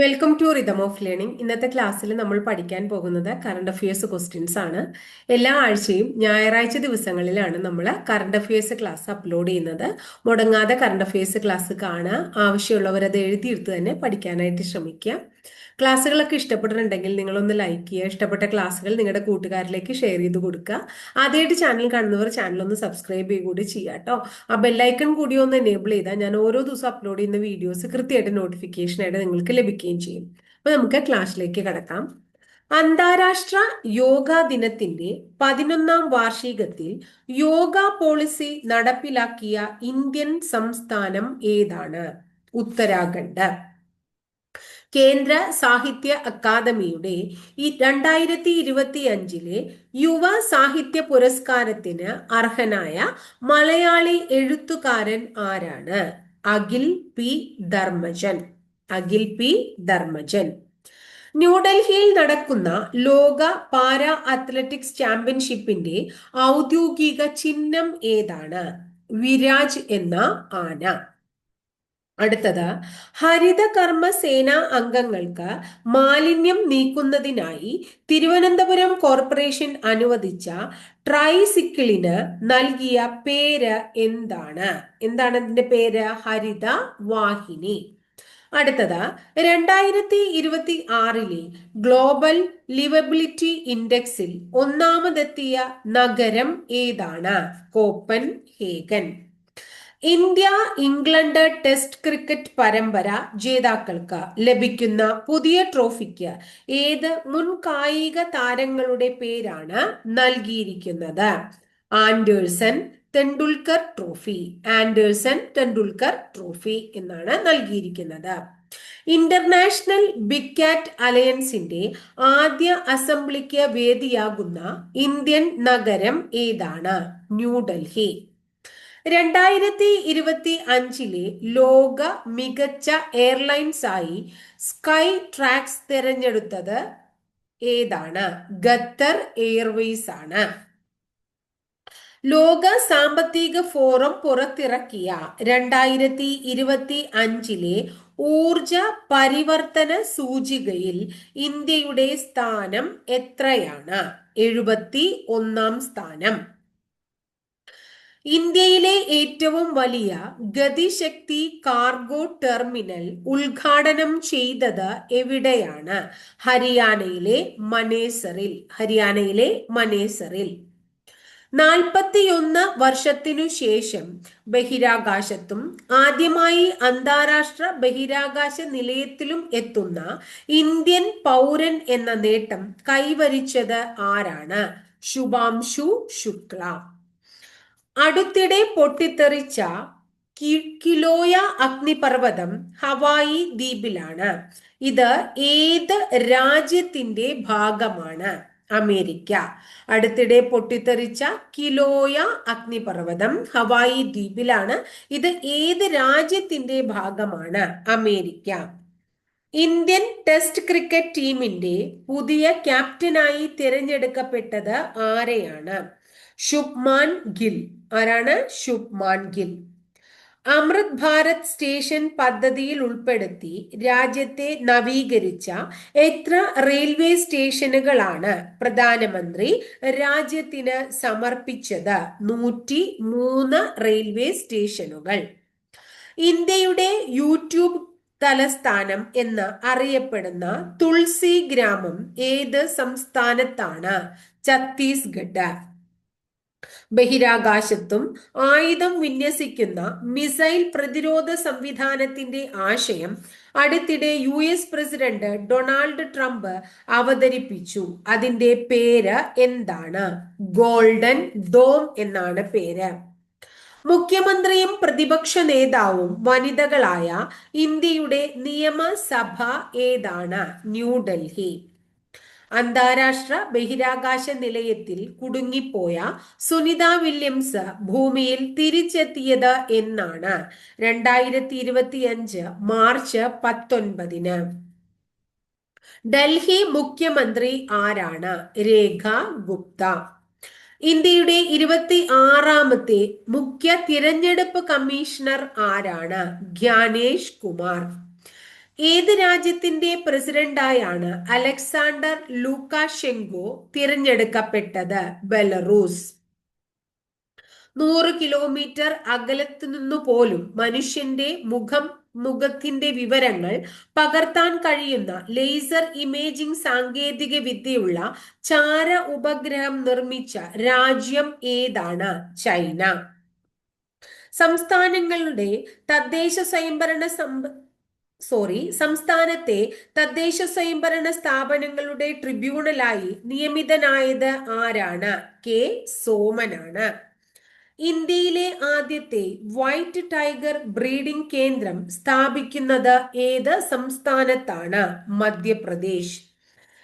Welcome to rhythm of learning ഇന്നത്തെ ക്ലാസ്സിൽ നമ്മൾ പഠിക്കാൻ പോകുന്നത് കറണ്ട് അഫയേഴ്സ് ക്വസ്റ്റ്യൻസ് ആണ്. എല്ലാ ആഴ്ചയും ഞായറാഴ്ച ദിവസങ്ങളിലാണ് നമ്മൾ കറണ്ട് അഫയേഴ്സ് ക്ലാസ് അപ്ലോഡ് ചെയ്യുന്നത്. മുടങ്ങാതെ കറണ്ട് അഫയേഴ്സ് ക്ലാസ് കാണുക ആവശ്യമുള്ളവർ അത് എഴുതിയെടുത്ത് തന്നെ പഠിക്കാനായിട്ട് ശ്രമിക്കുക. ക്ലാസ്സുകളൊക്കെ ഇഷ്ടപ്പെട്ടിട്ടുണ്ടെങ്കിൽ നിങ്ങളൊന്ന് ലൈക്ക് ചെയ്യുക. ഇഷ്ടപ്പെട്ട ക്ലാസ്സുകൾ നിങ്ങളുടെ കൂട്ടുകാരിലേക്ക് ഷെയർ ചെയ്ത് കൊടുക്കുക. ആദ്യമായിട്ട് ചാനൽ കാണുന്നവർ ചാനൽ ഒന്ന് സബ്സ്ക്രൈബ് ചെയ്യുക കൂടി ചെയ്യുക കേട്ടോ. ആ ബെല്ലൈക്കൺ കൂടി ഒന്ന് എനേബിൾ ചെയ്താൽ ഞാൻ ഓരോ ദിവസം അപ്ലോഡ് ചെയ്യുന്ന വീഡിയോസ് കൃത്യമായിട്ട് നോട്ടിഫിക്കേഷനായിട്ട് നിങ്ങൾക്ക് ലഭിക്കുകയും ചെയ്യും. അപ്പൊ നമുക്ക് ക്ലാസ്സിലേക്ക് കടക്കാം. അന്താരാഷ്ട്ര യോഗ ദിനത്തിന്റെ പതിനൊന്നാം വാർഷികത്തിൽ യോഗ പോളിസി നടപ്പിലാക്കിയ ഇന്ത്യൻ സംസ്ഥാനം ഏതാണ്? ഉത്തരാഖണ്ഡ്. കേന്ദ്ര സാഹിത്യ അക്കാദമിയുടെ ഈ രണ്ടായിരത്തി ഇരുപത്തി അഞ്ചിലെ യുവ സാഹിത്യ പുരസ്കാരത്തിന് അർഹനായ മലയാളി എഴുത്തുകാരൻ ആരാണ്? അഖിൽ പി. ധർമ്മജൻ. അഖിൽ പി. ധർമ്മജൻ. ന്യൂഡൽഹിയിൽ നടക്കുന്ന ലോക പാരാ അത്ലറ്റിക്സ് ചാമ്പ്യൻഷിപ്പിന്റെ ഔദ്യോഗിക ചിഹ്നം ഏതാണ്? വിരാജ് എന്ന ആന. അടുത്തത് ഹരിതകർമ്മ സേനാ അംഗങ്ങൾക്ക് മാലിന്യം നീക്കുന്നതിനായി തിരുവനന്തപുരം കോർപ്പറേഷൻ അനുവദിച്ച ട്രൈസിക്കിളിന് നൽകിയ പേര് എന്താണ്? എന്താണ് അതിന്റെ പേര്? ഹരിത വാഹിനി അടുത്തത് രണ്ടായിരത്തി ഇരുപത്തി ആറിലെ ഗ്ലോബൽ ലിവബിലിറ്റി ഇൻഡെക്സിൽ ഒന്നാമതെത്തിയ നഗരം ഏതാണ്? Copenhagen India England test cricket പരമ്പര ജേതാക്കൾക്ക് ലഭിക്കുന്ന പുതിയ ട്രോഫിക്ക് ഏത് മുൻ കായിക താരങ്ങളുടെ പേരാണ് നൽകിയിരിക്കുന്നത്? Anderson Tendulkar trophy Anderson Tendulkar trophy എന്നാണ് നൽകിയിരിക്കുന്നത്. ഇന്റർനാഷണൽ ബിഗ് കാറ്റ് അലയൻസിന്റെ ആദ്യ അസംബ്ലിക്ക് വേദിയാകുന്ന ഇന്ത്യൻ നഗരം ഏതാണ്? ന്യൂഡൽഹി രണ്ടായിരത്തി ഇരുപത്തി അഞ്ചിലെ ലോക മികച്ച എയർലൈൻസ് ആയി സ്കൈ ട്രാക്സ് തിരഞ്ഞെടുത്തത് ഏതാണ്? ഖത്തർ എയർവേസ് ആണ് ലോക സാമ്പത്തിക ഫോറം പുറത്തിറക്കിയ രണ്ടായിരത്തി ഇരുപത്തി അഞ്ചിലെ ഊർജ പരിവർത്തന സൂചികയിൽ ഇന്ത്യയുടെ സ്ഥാനം എത്രയാണ്? എഴുപത്തി ഒന്നാം സ്ഥാനം. ഇന്ത്യയിലെ ഏറ്റവും വലിയ ഗതിശക്തി കാർഗോ ടെർമിനൽ ഉദ്ഘാടനം ചെയ്തത് എവിടെയാണ്? ഹരിയാനയിലെ മനേസറിൽ. ഹരിയാനയിലെ മനേസറിൽ. നാൽപ്പത്തിയൊന്ന് വർഷത്തിനു ശേഷം ബഹിരാകാശത്തും ആദ്യമായി അന്താരാഷ്ട്ര ബഹിരാകാശ നിലയത്തിലും എത്തുന്ന ഇന്ത്യൻ പൗരൻ എന്ന നേട്ടം കൈവരിച്ചത് ആരാണ്? ശുഭാംശു ശുക്ല. അടുത്തിടെ പൊട്ടിത്തെറിച്ച കിലോയ അഗ്നിപർവതം ഹവായി ദ്വീപിലാണ്. ഇത് ഏത് രാജ്യത്തിന്റെ ഭാഗമാണ്? അമേരിക്ക. അടുത്തിടെ പൊട്ടിത്തെറിച്ച കിലോയ അഗ്നിപർവതം ഹവായി ദ്വീപിലാണ്. ഇത് ഏത് രാജ്യത്തിന്റെ ഭാഗമാണ്? അമേരിക്ക. ഇന്ത്യൻ ടെസ്റ്റ് ക്രിക്കറ്റ് ടീമിന്റെ പുതിയ ക്യാപ്റ്റനായി തിരഞ്ഞെടുക്കപ്പെട്ടത് ആരെയാണ്? ശുഭ്മാൻ ഗിൽ. ആരാണ്? ശുഭ്മാൻ ഗിൽ. അമൃത് ഭാരത് സ്റ്റേഷൻ പദ്ധതിയിൽ ഉൾപ്പെടുത്തി രാജ്യത്തെ നവീകരിച്ച എത്ര റെയിൽവേ സ്റ്റേഷനുകളാണ് പ്രധാനമന്ത്രി രാജ്യത്തിന് സമർപ്പിച്ചത്? നൂറ്റി മൂന്ന് റെയിൽവേ സ്റ്റേഷനുകൾ. ഇന്ത്യയുടെ യൂട്യൂബ് തലസ്ഥാനം എന്ന് അറിയപ്പെടുന്ന തുൾസി ഗ്രാമം ഏത് സംസ്ഥാനത്താണ്? ഛത്തീസ്ഗഡ്. ബഹിരാകാശത്തും ആയുധം വിന്യസിക്കുന്ന മിസൈൽ പ്രതിരോധ സംവിധാനത്തിന്റെ ആശയം അടുത്തിടെ U S president Donald Trump അവതരിപ്പിച്ചു. അതിന്റെ പേര് എന്താണ്? ഗോൾഡൻ ഡോം എന്നാണ് പേര്. മുഖ്യമന്ത്രിയും പ്രതിപക്ഷ നേതാവും വനിതകളായ ഇന്ത്യയുടെ നിയമസഭ ഏതാണ്? ന്യൂഡൽഹി അന്താരാഷ്ട്ര ബഹിരാകാശ നിലയത്തിൽ കുടുങ്ങിപ്പോയ സുനിത വില്യംസ് ഭൂമിയിൽ തിരിച്ചെത്തിയത് എന്നാണ് രണ്ടായിരത്തി ഇരുപത്തിയഞ്ച് മാർച്ച് പത്തൊൻപതിന്. ഡൽഹി മുഖ്യമന്ത്രി ആരാണ്? രേഖ ഗുപ്ത. ഇന്ത്യയുടെ ഇരുപത്തി ആറാമത്തെ മുഖ്യ തിരഞ്ഞെടുപ്പ് കമ്മീഷണർ ആരാണ്? ജ്ഞാനേഷ് കുമാർ. ഏത് രാജ്യത്തിന്റെ പ്രസിഡന്റായാണ് അലക്സാണ്ടർ ലൂക്കാഷെങ്കോ തിരഞ്ഞെടുക്കപ്പെട്ടത്? ബെലറൂസ്. നൂറ് കിലോമീറ്റർ അകലത്തു നിന്നു പോലും മനുഷ്യന്റെ മുഖം മുഖത്തിന്റെ വിവരങ്ങൾ പകർത്താൻ കഴിയുന്ന ലേസർ ഇമേജിംഗ് സാങ്കേതിക വിദ്യയുള്ള ചാര ഉപഗ്രഹം നിർമ്മിച്ച രാജ്യം ഏതാണ്? ചൈന. സംസ്ഥാനങ്ങളുടെ തദ്ദേശ സ്വയംഭരണ സോറി സംസ്ഥാനത്തെ തദ്ദേശ സ്വയംഭരണ സ്ഥാപനങ്ങളുടെ ട്രിബ്യൂണലായി നിയമിതനായത് ആരാണ്? കെ. സോമനാണ്. ഇന്ത്യയിലെ ആദ്യത്തെ വൈറ്റ് ടൈഗർ ബ്രീഡിംഗ് കേന്ദ്രം സ്ഥാപിക്കുന്നത് ഏത് സംസ്ഥാനത്താണ്? മധ്യപ്രദേശ്.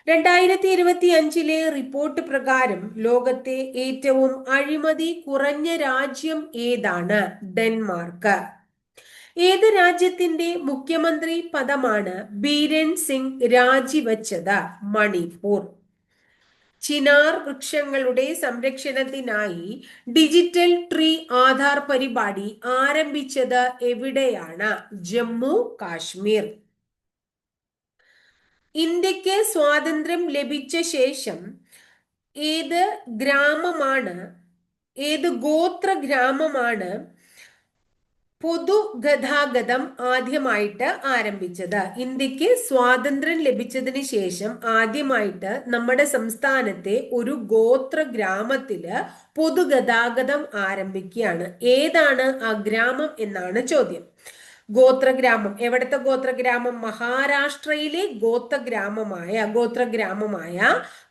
രണ്ടായിരത്തി ഇരുപത്തി അഞ്ചിലെ റിപ്പോർട്ട് പ്രകാരം ലോകത്തെ ഏറ്റവും അഴിമതി കുറഞ്ഞ രാജ്യം ഏതാണ്? ഡെൻമാർക്ക്. ഏത് രാജ്യത്തിന്റെ മുഖ്യമന്ത്രി പദമാണ് ബീരൻ സിംഗ് രാജിവച്ചത്? മണിപ്പൂർ. ചിനാർ വൃക്ഷങ്ങളുടെ സംരക്ഷണത്തിനായി ഡിജിറ്റൽ ട്രീ ആധാർ പരിപാടി ആരംഭിച്ചത് എവിടെയാണ്? ജമ്മു കാശ്മീർ. ഇന്ത്യയ്ക്ക് സ്വാതന്ത്ര്യം ലഭിച്ച ശേഷം ഏത് ഗ്രാമമാണ് ഏത് ഗോത്ര ഗ്രാമമാണ് പൊതുഗതാഗതം ആദ്യമായിട്ട് ആരംഭിച്ചത്. ഇന്ത്യയ്ക്ക് സ്വാതന്ത്ര്യം ലഭിച്ചതിന് ശേഷം ആദ്യമായിട്ട് നമ്മുടെ സംസ്ഥാനത്തെ ഒരു ഗോത്ര ഗ്രാമത്തിൽ പൊതുഗതാഗതം ആരംഭിക്കുകയാണ്. ഏതാണ് ആ ഗ്രാമം എന്നാണ് ചോദ്യം. ഗോത്രഗ്രാമം എവിടത്തെ ഗോത്രഗ്രാമം മഹാരാഷ്ട്രയിലെ ഗോത്രഗ്രാമമായ ഗോത്രഗ്രാമമായ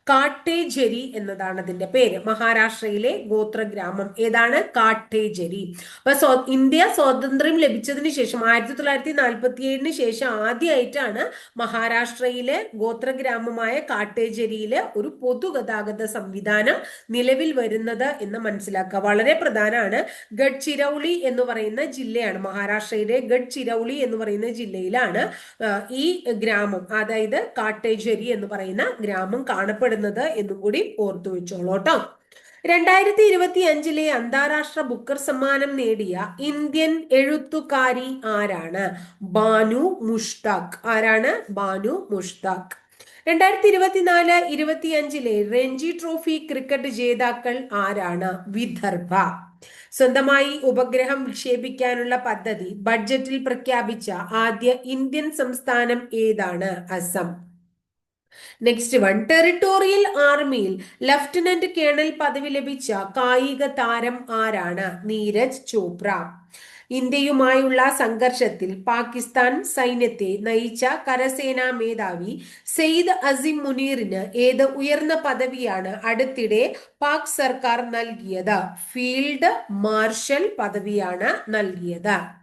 കാട്ടേജരി എന്നതാണ് അതിന്റെ പേര്. മഹാരാഷ്ട്രയിലെ ഗോത്രഗ്രാമം ഏതാണ്? കാട്ടേജരി. അപ്പൊ സ്വ ഇന്ത്യ സ്വാതന്ത്ര്യം ലഭിച്ചതിന് ശേഷം ആയിരത്തി തൊള്ളായിരത്തി നാൽപ്പത്തി ഏഴിന് ശേഷം ആദ്യമായിട്ടാണ് മഹാരാഷ്ട്രയിലെ ഗോത്രഗ്രാമമായ കാട്ടേജരിയിലെ ഒരു പൊതുഗതാഗത സംവിധാനം നിലവിൽ വരുന്നത് എന്ന് മനസ്സിലാക്കുക. വളരെ പ്രധാനമാണ്. ഗഡ്ചിരൌളി എന്ന് പറയുന്ന ജില്ലയാണ്. മഹാരാഷ്ട്രയിലെ ഗഡ്ചിരൌളി എന്ന് പറയുന്ന ജില്ലയിലാണ് ഈ ഗ്രാമം അതായത് കാട്ടേജരി എന്ന് പറയുന്ന ഗ്രാമം കാണപ്പെടുന്നത്. വരുന്നത് എന്നും കൂടി ഓർത്തു വെച്ചോളൂ കേട്ടോ രണ്ടായിരത്തി ഇരുപത്തി അഞ്ചിലെ അന്താരാഷ്ട്ര ബുക്കർ സമ്മാനം നേടിയ ഇന്ത്യൻ എഴുത്തുകാരി ആരാണ്? ബാനു മുഷ്താഖ്. ആരാണ്? ബാനു മുഷ്താഖ്. രണ്ടായിരത്തി ഇരുപത്തിനാല് ഇരുപത്തി അഞ്ചിലെ രഞ്ജി ട്രോഫി ക്രിക്കറ്റ് ജേതാക്കൾ ആരാണ്? വിദർഭ. സ്വന്തമായി ഉപഗ്രഹം വിക്ഷേപിക്കാനുള്ള പദ്ധതി ബഡ്ജറ്റിൽ പ്രഖ്യാപിച്ച ആദ്യ ഇന്ത്യൻ സംസ്ഥാനം ഏതാണ്? അസം. നെക്സ്റ്റ് വൺ ടെറിട്ടോറിയൽ ആർമിയിൽ ലഫ്റ്റനന്റ് കേണൽ പദവി ലഭിച്ച കായിക താരം ആരാണ്? നീരജ് ചോപ്ര. ഇന്ത്യയുമായുള്ള സംഘർഷത്തിൽ പാകിസ്ഥാൻ സൈന്യത്തെ നയിച്ച കരസേനാ മേധാവി സെയ്ദ് അസിം മുനീറിന് ഏത് ഉയർന്ന പദവിയാണ് അടുത്തിടെ പാക് സർക്കാർ നൽകിയത്? ഫീൽഡ് മാർഷൽ പദവിയാണ് നൽകിയത്.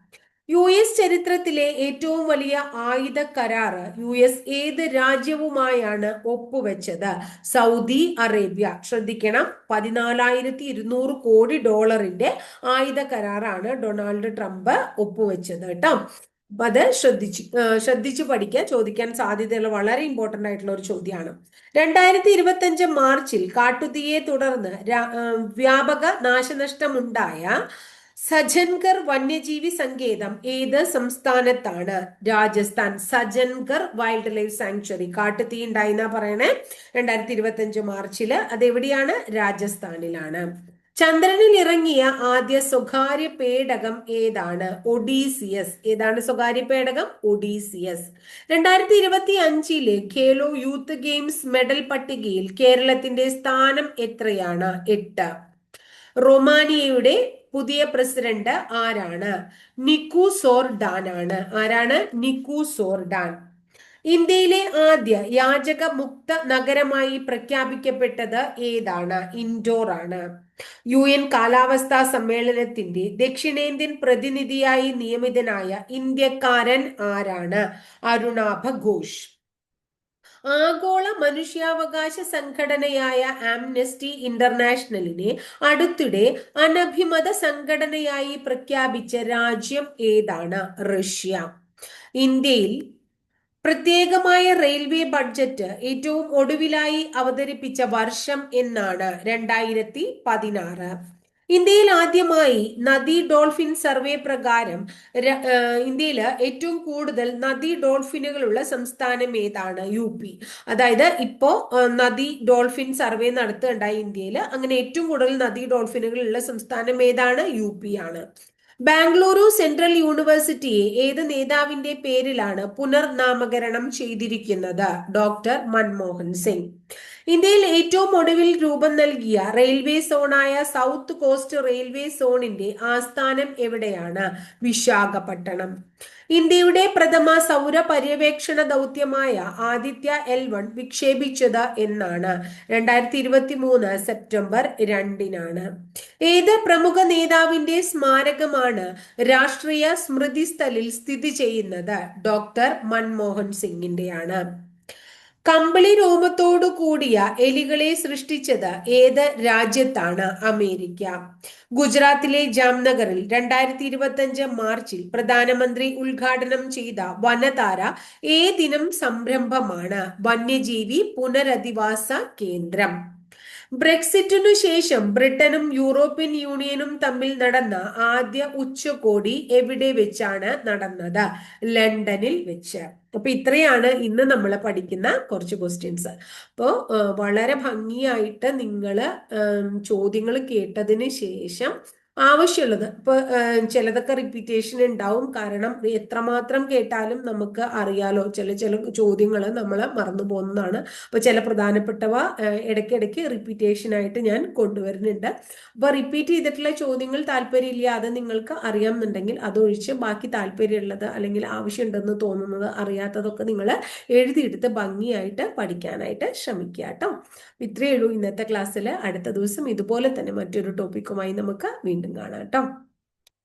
യു എസ് ചരിത്രത്തിലെ ഏറ്റവും വലിയ ആയുധ കരാറ് യു എസ് ഏത് രാജ്യവുമായാണ് ഒപ്പുവെച്ചത്? Saudi Arabia. ശ്രദ്ധിക്കണം. പതിനാലായിരത്തി ഇരുന്നൂറ് കോടി ഡോളറിന്റെ ആയുധ കരാറാണ് ഡൊണാൾഡ് ട്രംപ് ഒപ്പുവെച്ചത് കേട്ടോ. അത് ശ്രദ്ധിച്ചു ശ്രദ്ധിച്ചു പഠിക്കുക ചോദിക്കാൻ സാധ്യതയുള്ള വളരെ ഇമ്പോർട്ടന്റ് ആയിട്ടുള്ള ഒരു ചോദ്യമാണ്. രണ്ടായിരത്തി ഇരുപത്തി അഞ്ച് മാർച്ചിൽ കാട്ടുതീയെ തുടർന്ന് വ്യാപക നാശനഷ്ടമുണ്ടായ സജൻഗർ വന്യജീവി സങ്കേതം ഏത് സംസ്ഥാനത്താണ്? രാജസ്ഥാൻ. Sajjangarh wildlife sanctuary. കാട്ടുതീ ഉണ്ടായിന്നാ പറയണേ. രണ്ടായിരത്തി ഇരുപത്തി അഞ്ച് മാർച്ചിൽ അതെവിടെയാണ്? രാജസ്ഥാനിലാണ്. ചന്ദ്രനിൽ ഇറങ്ങിയ ആദ്യ സ്വകാര്യ പേടകം ഏതാണ്? ഒഡീസിയസ്. ഏതാണ് സ്വകാര്യ പേടകം? ഒഡീസിയസ്. രണ്ടായിരത്തി ഇരുപത്തി അഞ്ചിലെ ഖേലോ യൂത്ത് ഗെയിംസ് മെഡൽ പട്ടികയിൽ കേരളത്തിന്റെ സ്ഥാനം എത്രയാണ്? എട്ട്. റൊമാനിയയുടെ പുതിയ പ്രസിഡന്റ് ആരാണ്? നിക്കു സോർഡാൻ ആണ്. ആരാണ്? നിക്കു സോർഡാൻ. ഇന്ത്യയിലെ ആദ്യ യാചക മുക്ത നഗരമായി പ്രഖ്യാപിക്കപ്പെട്ടത് ഏതാണ്? ഇൻഡോർ ആണ്. യു എൻ കാലാവസ്ഥാ സമ്മേളനത്തിന്റെ ദക്ഷിണേന്ത്യൻ പ്രതിനിധിയായി നിയമിതനായ ഇന്ത്യക്കാരൻ ആരാണ്? അരുണാഭ ഘോഷ്. ആഗോള മനുഷ്യാവകാശ സംഘടനയായ ആംനസ്റ്റി ഇന്റർനാഷണലിനെ അടുത്തിടെ അനഭിമത സംഘടനയായി പ്രഖ്യാപിച്ച രാജ്യം ഏതാണ്? റഷ്യ. ഇന്ത്യയിൽ പ്രത്യേകമായ റെയിൽവേ ബഡ്ജറ്റ് ഏറ്റവും ഒടുവിലായി അവതരിപ്പിച്ച വർഷം എന്നാണ് രണ്ടായിരത്തി പതിനാറ്. ഇന്ത്യയിൽ ആദ്യമായി നദി ഡോൾഫിൻ സർവേ പ്രകാരം ഇന്ത്യയിൽ ഏറ്റവും കൂടുതൽ നദി ഡോൾഫിനുകളുള്ള സംസ്ഥാനം ഏതാണ്? യു പി അതായത് ഇപ്പോ നദി ഡോൾഫിൻ സർവേ നടത്തുകയുണ്ടായി ഇന്ത്യയിൽ അങ്ങനെ ഏറ്റവും കൂടുതൽ നദി ഡോൾഫിനുകളുള്ള സംസ്ഥാനം ഏതാണ്? യു പി ആണ്. ബാംഗ്ലൂരു സെൻട്രൽ യൂണിവേഴ്സിറ്റിയെ ഏത് നേതാവിന്റെ പേരിലാണ് പുനർനാമകരണം ചെയ്തിരിക്കുന്നത്? ഡോക്ടർ മൻമോഹൻ സിംഗ്. ഇന്ത്യയിൽ ഏറ്റവും ഒടുവിൽ രൂപം നൽകിയ റെയിൽവേ സോണായ സൗത്ത് കോസ്റ്റ് റെയിൽവേ സോണിന്റെ ആസ്ഥാനം എവിടെയാണ്? വിശാഖപട്ടണം. ഇന്ത്യയുടെ പ്രഥമ സൗര പര്യവേക്ഷണ ദൗത്യമായ ആദിത്യ എൽ വൺ വിക്ഷേപിച്ചത് എന്നാണ്. രണ്ടായിരത്തി ഇരുപത്തി മൂന്ന് സെപ്റ്റംബർ രണ്ടിനാണ്. ഏത് പ്രമുഖ നേതാവിന്റെ സ്മാരകമാണ് രാഷ്ട്രീയ സ്മൃതി സ്ഥിതി ചെയ്യുന്നത്? ഡോക്ടർ മൻമോഹൻ സിംഗിന്റെയാണ്. കമ്പിളി രോമത്തോടു കൂടിയ എലികളെ സൃഷ്ടിച്ചത് ഏത് രാജ്യത്താണ്? അമേരിക്ക. ഗുജറാത്തിലെ ജാംനഗറിൽ രണ്ടായിരത്തി ഇരുപത്തി അഞ്ച് മാർച്ചിൽ പ്രധാനമന്ത്രി ഉദ്ഘാടനം ചെയ്ത വനതാര ഏതിനം സംരംഭമാണ്? വന്യജീവി പുനരധിവാസ കേന്ദ്രം. ബ്രെക്സിറ്റിനു ശേഷം ബ്രിട്ടനും യൂറോപ്യൻ യൂണിയനും തമ്മിൽ നടന്ന ആദ്യ ഉച്ചകോടി എവിടെ വെച്ചാണ് നടന്നത്? ലണ്ടനിൽ വെച്ച്. അപ്പൊ ഇത്രയാണ് ഇന്ന് നമ്മൾ പഠിക്കുന്ന കുറച്ച് ക്വസ്റ്റ്യൻസ് അപ്പോൾ വളരെ ഭംഗിയായിട്ട് നിങ്ങൾ ചോദ്യങ്ങൾ കേട്ടതിന് ശേഷം ആവശ്യമുള്ളത്. ഇപ്പൊ ചിലതൊക്കെ റിപ്പീറ്റേഷൻ ഉണ്ടാവും കാരണം എത്രമാത്രം കേട്ടാലും നമുക്ക് അറിയാലോ. ചില ചില ചോദ്യങ്ങൾ നമ്മൾ മറന്നു പോകുന്നതാണ്. അപ്പൊ ചില പ്രധാനപ്പെട്ടവ ഇടയ്ക്കിടയ്ക്ക് റിപ്പീറ്റേഷൻ ആയിട്ട് ഞാൻ കൊണ്ടുവരുന്നുണ്ട്. അപ്പൊ റിപ്പീറ്റ് ചെയ്തിട്ടുള്ള ചോദ്യങ്ങൾ താല്പര്യമില്ലാതെ നിങ്ങൾക്ക് അറിയാമെന്നുണ്ടെങ്കിൽ അതൊഴിച്ച് ബാക്കി താല്പര്യമുള്ളത് അല്ലെങ്കിൽ ആവശ്യമുണ്ടെന്ന് തോന്നുന്നത് അറിയാത്തതൊക്കെ നിങ്ങൾ എഴുതിയെടുത്ത് ഭംഗിയായിട്ട് പഠിക്കാനായിട്ട് ശ്രമിക്കുക കേട്ടോ. ഇത്രയേ ഉള്ളൂ ഇന്നത്തെ ക്ലാസ്സിൽ അടുത്ത ദിവസം ഇതുപോലെ തന്നെ മറ്റൊരു ടോപ്പിക്കുമായി നമുക്ക് വീണ്ടും കാണാം കേട്ടോ.